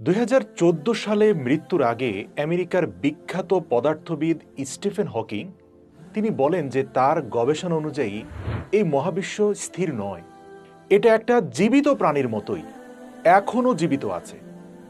দুই হাজার চোদ্দ সালে মৃত্যুর আগে আমেরিকার বিখ্যাত পদার্থবিদ স্টিফেন হকিং, তিনি বলেন যে তার গবেষণা অনুযায়ী এই মহাবিশ্ব স্থির নয়। এটা একটা জীবিত প্রাণীর মতোই, এখনও জীবিত আছে।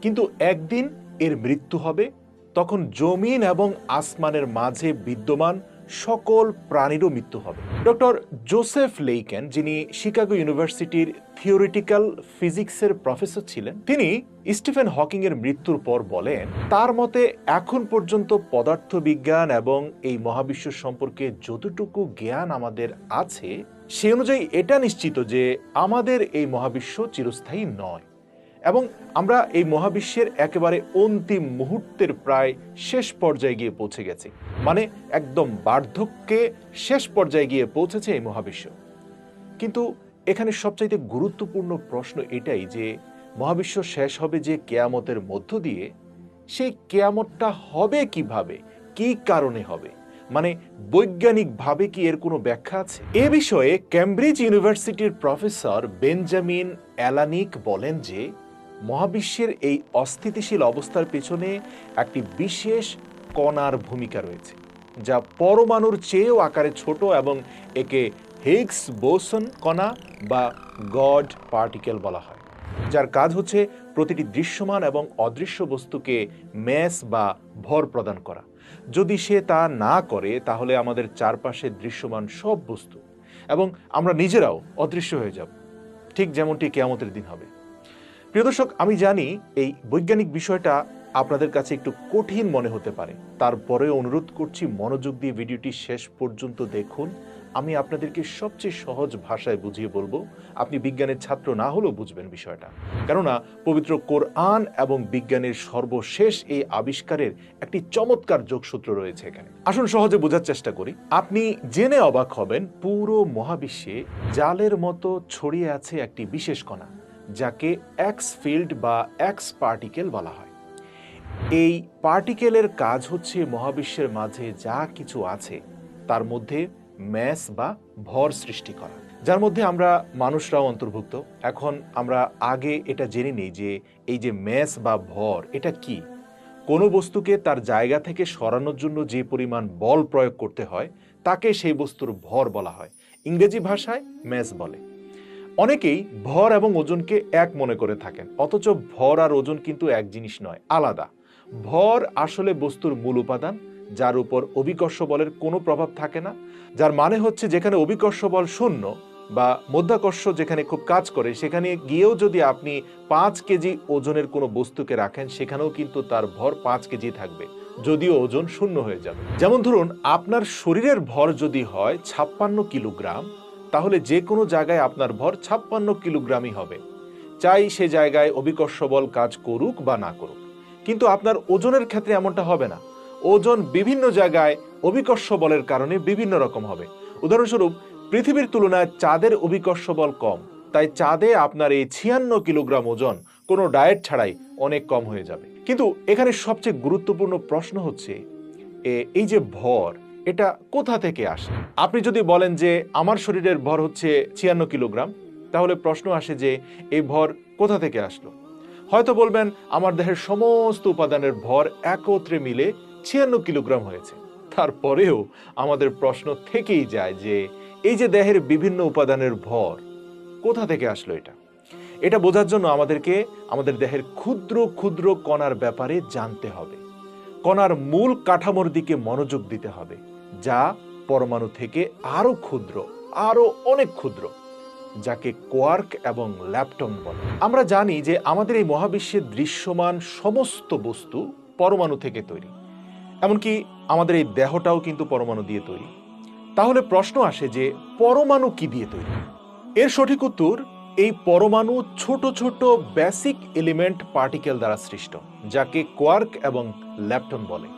কিন্তু একদিন এর মৃত্যু হবে, তখন জমিন এবং আসমানের মাঝে বিদ্যমান সকল প্রাণীরও মৃত্যু হবে। ডক্টর জোসেফ লেইকেন, যিনি শিকাগো ইউনিভার্সিটির থিওরিটিক্যাল ফিজিক্সের প্রফেসর ছিলেন, তিনি স্টিফেন হকিং এর মৃত্যুর পর বলেন, তার মতে এখন পর্যন্ত পদার্থবিজ্ঞান এবং এই মহাবিশ্ব সম্পর্কে যতটুকু জ্ঞান আমাদের আছে, সে অনুযায়ী এটা নিশ্চিত যে আমাদের এই মহাবিশ্ব চিরস্থায়ী নয়। এবং আমরা এই মহাবিশ্বের একেবারে অন্তিম মুহূর্তের প্রায় শেষ পর্যায়ে গিয়ে পৌঁছে গেছি। মানে একদম বার্ধক্যে শেষ পর্যায়ে গিয়ে পৌঁছেছে এই মহাবিশ্ব। কিন্তু এখানে সবচাইতে গুরুত্বপূর্ণ প্রশ্ন এটাই যে, মহাবিশ্ব শেষ হবে যে কেয়ামতের মধ্য দিয়ে, সেই কেয়ামতটা হবে কীভাবে? কি কারণে হবে? মানে বৈজ্ঞানিকভাবে কি এর কোনো ব্যাখ্যা আছে? এ বিষয়ে ক্যামব্রিজ ইউনিভার্সিটির প্রফেসর বেঞ্জামিন অ্যালানিক বলেন যে মহাবিশ্বের এই অস্থিতিশীল অবস্থার পেছনে একটি বিশেষ কণার ভূমিকা রয়েছে, যা পরমাণুর চেয়েও আকারে ছোট এবং একে হিগস বোসন কণা বা গড পার্টিকেল বলা হয়, যার কাজ হচ্ছে প্রতিটি দৃশ্যমান এবং অদৃশ্য বস্তুকে ম্যাস বা ভর প্রদান করা। যদি সে তা না করে, তাহলে আমাদের চারপাশে দৃশ্যমান সব বস্তু এবং আমরা নিজেরাও অদৃশ্য হয়ে যাব, ঠিক যেমনটি কেয়ামতের দিন হবে। প্রিয় দর্শক, আমি জানি এই বৈজ্ঞানিক বিষয়টা আপনাদের কাছে একটু কঠিন মনে হতে পারে। তারপরে অনুরোধ করছি, মনোযোগ দিয়ে ভিডিওটি শেষ পর্যন্ত দেখুন। আমি আপনাদেরকে সবচেয়ে সহজ ভাষায় বুঝিয়ে বলব, আপনি বিজ্ঞানের ছাত্র না হলেও বুঝবেন বিষয়টা। কেননা, পবিত্র কোরআন এবং বিজ্ঞানের সর্বশেষ এই আবিষ্কারের একটি চমৎকার যোগসূত্র রয়েছে এখানে। আসুন সহজে বোঝার চেষ্টা করি। আপনি জেনে অবাক হবেন, পুরো মহাবিশ্বে জালের মতো ছড়িয়ে আছে একটি বিশেষ কণা। যাকে এক্স ফিল্ড বা এক্স পার্টিকেল বলা হয়। এই পার্টিকেলের কাজ হচ্ছে মহাবিশ্বের মাঝে যা কিছু আছে, তার মধ্যে ম্যাস বা ভর সৃষ্টি করা। যার মধ্যে আমরা মানুষরাও অন্তর্ভুক্ত। এখন আমরা আগে এটা জেনে নিই যে এই যে ম্যাস বা ভর, এটা কি? কোনো বস্তুকে তার জায়গা থেকে সরানোর জন্য যে পরিমাণ বল প্রয়োগ করতে হয়, তাকে সেই বস্তুর ভর বলা হয়। ইংরেজি ভাষায় ম্যাস বলে। অনেকেই ভর এবং ওজনকে এক মনে করে থাকেন, অথচ ভর আর ওজন কিন্তু এক জিনিস নয়, আলাদা। ভর আসলে বস্তুর মূল উপাদান, যার উপর অভিকর্ষ বলের কোনো প্রভাব থাকে না, যার মানে হচ্ছে যেখানে অভিকর্ষ বল শূন্য বা মধ্যাকর্ষ যেখানে খুব কাজ করে, সেখানে গিয়েও যদি আপনি পাঁচ কেজি ওজনের কোনো বস্তুকে রাখেন, সেখানেও কিন্তু তার ভর পাঁচ কেজি থাকবে, যদিও ওজন শূন্য হয়ে যাবে। যেমন ধরুন, আপনার শরীরের ভর যদি হয় ছাপ্পান্ন কিলোগ্রাম তাহলে যে কোনো জায়গায় আপনার ভর ছাপ্পান্ন কিলোগ্রামই হবে। চাই সে জায়গায় অভিকর্ষ বল কাজ করুক বা না করুক। কিন্তু আপনার ওজনের ক্ষেত্রে এমনটা হবে না। ওজন বিভিন্ন জায়গায় অভিকর্ষ বলের কারণে বিভিন্ন রকম হবে। উদাহরণস্বরূপ, পৃথিবীর তুলনায় চাঁদের অভিকর্ষ বল কম, তাই চাঁদে আপনার এই ছিয়ান্ন কিলোগ্রাম ওজন কোনো ডায়েট ছাড়াই অনেক কম হয়ে যাবে। কিন্তু এখানে সবচেয়ে গুরুত্বপূর্ণ প্রশ্ন হচ্ছে এই যে ভর এটা কোথা থেকে আসে? আপনি যদি বলেন যে আমার শরীরের ভর হচ্ছে ছিয়ান্ন কিলোগ্রাম, তাহলে প্রশ্ন আসে যে এই ভর কোথা থেকে আসলো? হয়তো বলবেন, আমার দেহের সমস্ত উপাদানের ভর একত্রে মিলে ছিয়ান্ন কিলোগ্রাম হয়েছে। তারপরেও আমাদের প্রশ্ন থেকেই যায় যে এই যে দেহের বিভিন্ন উপাদানের ভর, কোথা থেকে আসলো এটা? এটা বোঝার জন্য আমাদেরকে আমাদের দেহের ক্ষুদ্র ক্ষুদ্র কণার ব্যাপারে জানতে হবে। কণার মূল কাঠামোর দিকে মনোযোগ দিতে হবে। যা পরমাণু থেকে আরও ক্ষুদ্র আরও অনেক ক্ষুদ্র, যাকে কোয়ার্ক এবং ল্যাপটন বলে। আমরা জানি যে আমাদের এই মহাবিশ্বের দৃশ্যমান সমস্ত বস্তু পরমাণু থেকে তৈরি। এমনকি আমাদের এই দেহটাও কিন্তু পরমাণু দিয়ে তৈরি। তাহলে প্রশ্ন আসে যে পরমাণু কি দিয়ে তৈরি? এর সঠিক উত্তর, এই পরমাণু ছোট ছোট বেসিক এলিমেন্ট পার্টিকেল দ্বারা সৃষ্ট, যাকে কোয়ার্ক এবং ল্যাপটন বলে।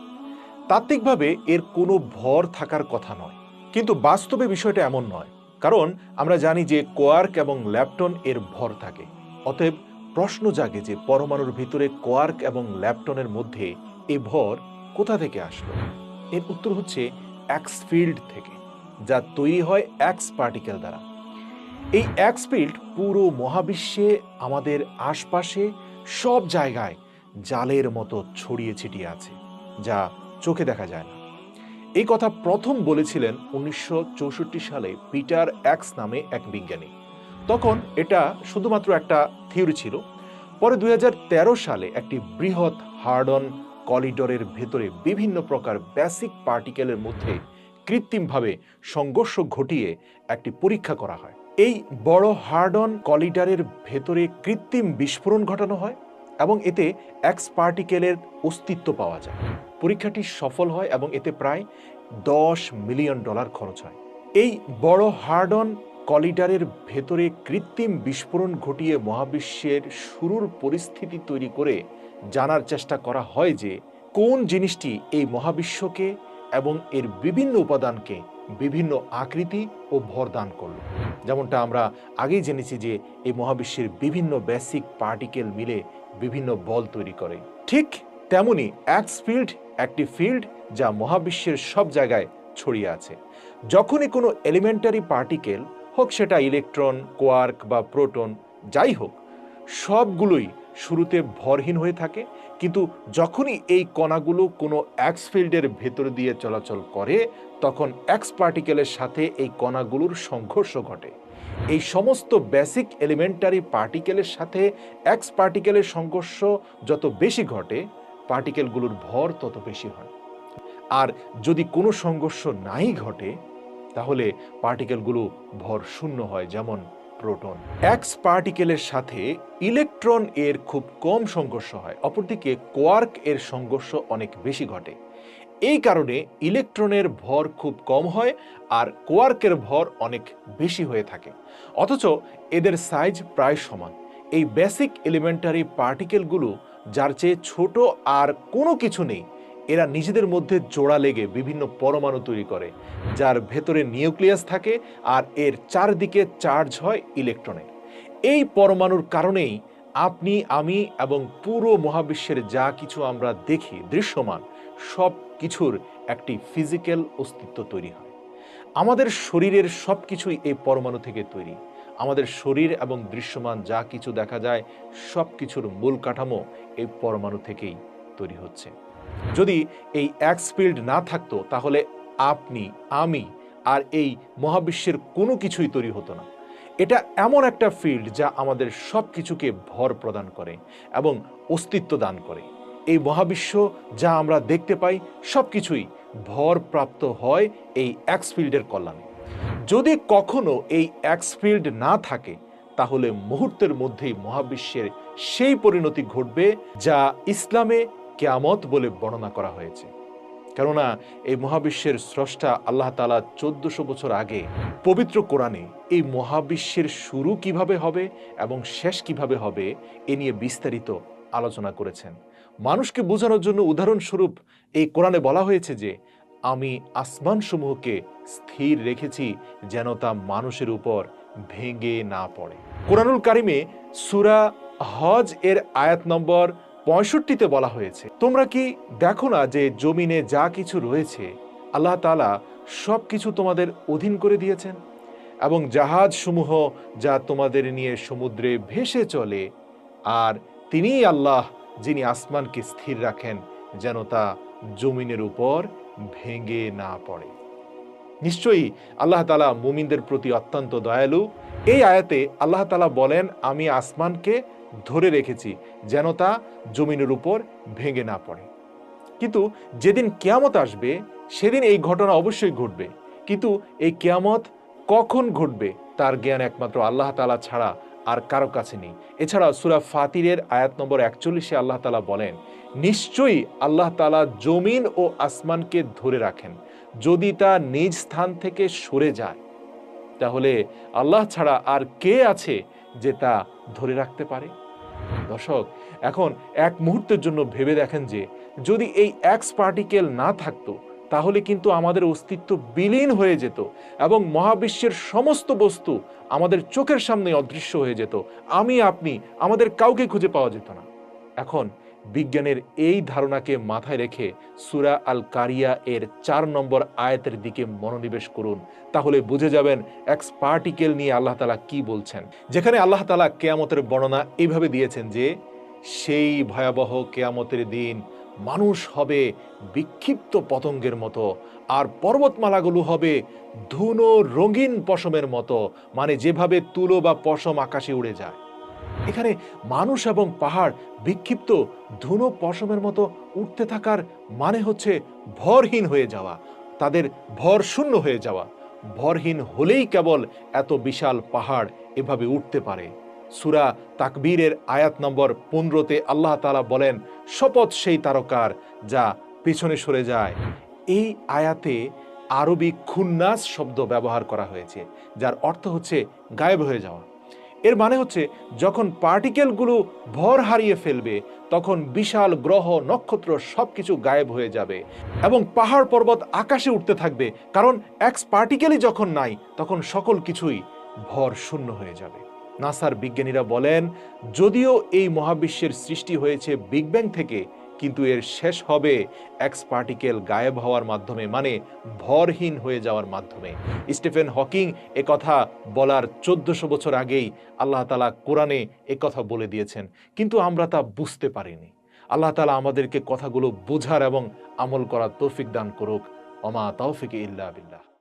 তাত্ত্বিকভাবে এর কোনো ভর থাকার কথা নয়। কিন্তু বাস্তবে বিষয়টা এমন নয়। কারণ আমরা জানি যে কোয়ার্ক এবং ল্যাপটন এর ভর থাকে। অতএব প্রশ্ন জাগে যে পরমাণুর ভিতরে কোয়ার্ক এবং ল্যাপটনের মধ্যে এ ভর কোথা থেকে আসলো? এর উত্তর হচ্ছে এক্স ফিল্ড থেকে, যা তৈরি হয় অ্যাক্স পার্টিকেল দ্বারা। এই এক্স ফিল্ড পুরো মহাবিশ্বে, আমাদের আশপাশে, সব জায়গায় জালের মতো ছড়িয়ে ছিটিয়ে আছে, যা চোখে দেখা যায় না। এই কথা প্রথম বলেছিলেন উনিশশো চৌষট্টি সালে পিটার অ্যাক্স নামে এক বিজ্ঞানী। তখন এটা শুধুমাত্র একটা থিওরি ছিল। পরে দু হাজার তেরো সালে একটি বৃহৎ হার্ডন কলিডরের ভেতরে বিভিন্ন প্রকার বেসিক পার্টিকেলের মধ্যে কৃত্রিমভাবে সংঘর্ষ ঘটিয়ে একটি পরীক্ষা করা হয়। এই বড় হার্ডন কলিডারের ভেতরে কৃত্রিম বিস্ফোরণ ঘটানো হয় এবং এতে এক্স পার্টিকেলের অস্তিত্ব পাওয়া যায়। পরীক্ষাটি সফল হয় এবং এতে প্রায় দশ মিলিয়ন ডলার খরচ হয়। এই বড় হার্ডন কলিডারের ভেতরে কৃত্রিম বিস্ফোরণ ঘটিয়ে মহাবিশ্বের শুরুর পরিস্থিতি তৈরি করে জানার চেষ্টা করা হয় যে, কোন জিনিসটি এই মহাবিশ্বকে এবং এর বিভিন্ন উপাদানকে বিভিন্ন আকৃতি ও ভর দান করল। যেমনটা আমরা আগেই জেনেছি যে, এই মহাবিশ্বের বিভিন্ন বেসিক পার্টিকেল মিলে বিভিন্ন বল তৈরি করে। ঠিক তেমনি এক্স ফিল্ড একটি ফিল্ড যা মহাবিশ্বের সব জায়গায় ছড়িয়ে আছে। যখনই কোনো এলিমেন্টারি পার্টিকেল হোক সেটা ইলেকট্রন, কোয়ার্ক বা প্রোটন, যাই হোক, সবগুলোই শুরুতে ভরহীন হয়ে থাকে। কিন্তু যখনই এই কণাগুলো কোনো অ্যাক্স ফিল্ডের ভেতর দিয়ে চলাচল করে, তখন অ্যাক্স পার্টিকেলের সাথে এই কণাগুলোর সংঘর্ষ ঘটে। এই সমস্ত বেসিক এলিমেন্টারি পার্টিকেলের সাথে অ্যাক্স পার্টিকেলের সংঘর্ষ যত বেশি ঘটে পার্টিকেলগুলোর ভর তত বেশি হয়। আর যদি কোনো সংঘর্ষ নাই ঘটে, তাহলে পার্টিকেলগুলো ভর শূন্য হয়, যেমন প্রোটন। এক্স পার্টিকেলের সাথে ইলেকট্রন এর খুব কম সংঘর্ষ হয়, অপরদিকে কোয়ার্ক এর সংঘর্ষ অনেক বেশি ঘটে। এই কারণে ইলেকট্রনের ভর খুব কম হয় আর কোয়ার্কের ভর অনেক বেশি হয়ে থাকে। অথচ এদের সাইজ প্রায় সমান। এই বেসিক এলিমেন্টারি পার্টিকেলগুলো যার চেয়ে ছোট আর কোনো কিছু নেই, এরা নিজেদের মধ্যে জোড়া লেগে বিভিন্ন পরমাণু তৈরি করে, যার ভেতরে নিউক্লিয়াস থাকে আর এর চারদিকে চার্জ হয় ইলেকট্রনের এই পরমাণুর কারণেই আপনি, আমি এবং পুরো মহাবিশ্বের যা কিছু আমরা দেখি, দৃশ্যমান, সব কিছুর একটি ফিজিক্যাল অস্তিত্ব তৈরি হয়। আমাদের শরীরের সব কিছুই এই পরমাণু থেকে তৈরি। আমাদের শরীর এবং দৃশ্যমান যা কিছু দেখা যায় সব কিছুর মূল কাঠামো এই পরমাণু থেকেই তৈরি হচ্ছে। যদি এই এক্স ফিল্ড না থাকতো, তাহলে আপনি, আমি আর এই মহাবিশ্বের কোনো কিছুই তৈরি হতো না। এটা এমন একটা ফিল্ড যা আমাদের সব কিছুকে ভর প্রদান করে এবং অস্তিত্ব দান করে। এই মহাবিশ্ব যা আমরা দেখতে পাই সব কিছুই ভর প্রাপ্ত হয় এই এক্স ফিল্ডের কল্যাণে। যদি কখনো এই এক্স ফিল্ড না থাকে, তাহলে মুহূর্তের মধ্যেই মহাবিশ্বের সেই পরিণতি ঘটবে যা ইসলামে কেয়ামত বলে বর্ণনা করা হয়েছে। কেননা এই মহাবিশ্বের স্রষ্টা আল্লাহ তালা চোদ্দশো বছর আগে পবিত্র কোরআনে এই মহাবিশ্বের শুরু কীভাবে হবে এবং শেষ কীভাবে হবে এ নিয়ে বিস্তারিত আলোচনা করেছেন। মানুষকে বোঝানোর জন্য উদাহরণস্বরূপ এই কোরআনে বলা হয়েছে যে আমি আসমানসমূহকে স্থির রেখেছি যেন তা মানুষের উপর ভেঙে না পড়ে। কোরআনুল কারিমে সুরা হজ এর আয়াত নম্বর পঁয়ষট্টিতে বলা হয়েছে, তোমরা কি দেখো না যে জমিনে যা কিছু রয়েছে, আল্লাহ তালা সব কিছু তোমাদের অধীন করে দিয়েছেন? এবং জাহাজ সমূহ যা তোমাদের নিয়ে সমুদ্রে ভেসে চলে, আর তিনিই আল্লাহ যিনি আসমানকে স্থির রাখেন যেন তা জমিনের উপর ভেঙে না পড়ে। নিশ্চয়ই আল্লাহ তালা মুমিনদের প্রতি অত্যন্ত দয়ালু। এই আয়াতে আল্লাহ তালা বলেন, আমি আসমানকে ধরে রেখেছি যেন তা জমিনের উপর ভেঙে না পড়ে। কিন্তু যেদিন কেয়ামত আসবে, সেদিন এই ঘটনা অবশ্যই ঘটবে। কিন্তু এই কেয়ামত কখন ঘটবে, তার জ্ঞান একমাত্র আল্লাহ তালা ছাড়া আর কারও কাছে নেই। এছাড়া সুরা ফাতিরের আয়াত নম্বর একচল্লিশে আল্লাহ তালা বলেন, নিশ্চয়ই আল্লাহ তালা জমিন ও আসমানকে ধরে রাখেন। যদি তা নিজ স্থান থেকে সরে যায়, তাহলে আল্লাহ ছাড়া আর কে আছে যে তা ধরে রাখতে পারে? দর্শক, এখন এক মুহূর্তের জন্য ভেবে দেখেন যে, যদি এই এক্স পার্টিকেল না থাকতো তাহলে কিন্তু আমাদের অস্তিত্ব বিলীন হয়ে যেত এবং মহাবিশ্বের সমস্ত বস্তু আমাদের চোখের সামনে অদৃশ্য হয়ে যেত। আমি, আপনি, আমাদের কাউকে খুঁজে পাওয়া যেত না। এখন বিজ্ঞানের এই ধারণাকে মাথায় রেখে সুরা আল কারিয়া এর চার নম্বর আয়াতের দিকে মনোনিবেশ করুন। তাহলে বুঝে যাবেন এক্স পার্টিকেল নিয়ে আল্লাহ তালা কি বলছেন। যেখানে আল্লাহ তালা কেয়ামতের বর্ণনা এইভাবে দিয়েছেন যে, সেই ভয়াবহ কেয়ামতের দিন মানুষ হবে বিক্ষিপ্ত পতঙ্গের মতো, আর পর্বতমালাগুলো হবে ধুনো রঙিন পশমের মতো মানে যেভাবে তুলো বা পশম আকাশে উড়ে যায়। এখানে মানুষ এবং পাহাড় বিক্ষিপ্ত ধুনো পশমের মতো উঠতে থাকার মানে হচ্ছে ভরহীন হয়ে যাওয়া, তাদের ভর শূন্য হয়ে যাওয়া। ভরহীন হলেই কেবল এত বিশাল পাহাড় এভাবে উঠতে পারে। সুরা তাকবীরের আয়াত নম্বর পনেরোতে আল্লাহ তালা বলেন, শপথ সেই তারকার যা পেছনে সরে যায়। এই আয়াতে আরবি খুন্নাস শব্দ ব্যবহার করা হয়েছে, যার অর্থ হচ্ছে গায়েব হয়ে যাওয়া। এর মানে হচ্ছে, যখন পার্টিকেলগুলো ভর হারিয়ে ফেলবে, তখন বিশাল গ্রহ, নক্ষত্র সবকিছু গায়েব হয়ে যাবে এবং পাহাড় পর্বত আকাশে উঠতে থাকবে, কারণ এক্স পার্টিকেলই যখন নাই, তখন সকল কিছুই ভর শূন্য হয়ে যাবে। নাসার বিজ্ঞানীরা বলেন, যদিও এই মহাবিশ্বের সৃষ্টি হয়েছে বিগ ব্যাং থেকে, কিন্তু এর শেষ হবে এক্স পার্টিকেল গায়েব হওয়ার মাধ্যমে মানে ভরহীন হয়ে যাওয়ার মাধ্যমে। স্টিফেন হকিং এ কথা বলার চোদ্দশো বছর আগেই আল্লাহ তালা কোরআনে কথা বলে দিয়েছেন, কিন্তু আমরা তা বুঝতে পারিনি। আল্লাহ তালা আমাদেরকে কথাগুলো বোঝার এবং আমল করার তৌফিক দান করুক। অমা তৌফিক ইল্লা বিল্লাহ।